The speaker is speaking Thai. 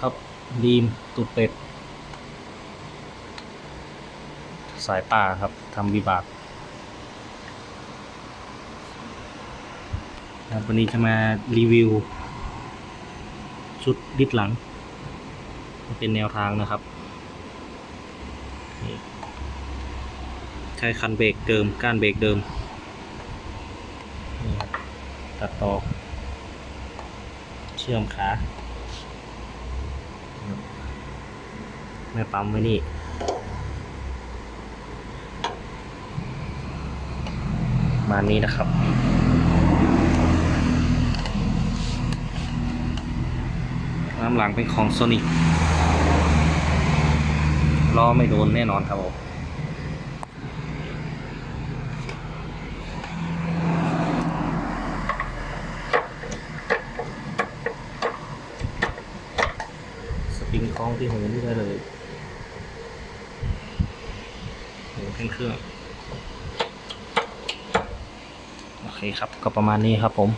ครับดีมตูดเป็ด สายป่าครับทำวิบากครับวันนี้จะมารีวิว ชุดดิดหลัง เป็นแนวทางนะครับ ใช้คันเบรกเดิม ก้านเบรกเดิม ตัดต่อ เชื่อมขา ไม่ปั๊มไว้นี่มานี้นะครับน้ำหลังเป็นของโซนิกล้อไม่โดนแน่นอนครับผม ปิงคล้องที่หูนี่ได้เลยหูเครื่องเครื่อง โอเคครับ ก็ประมาณนี้ครับผม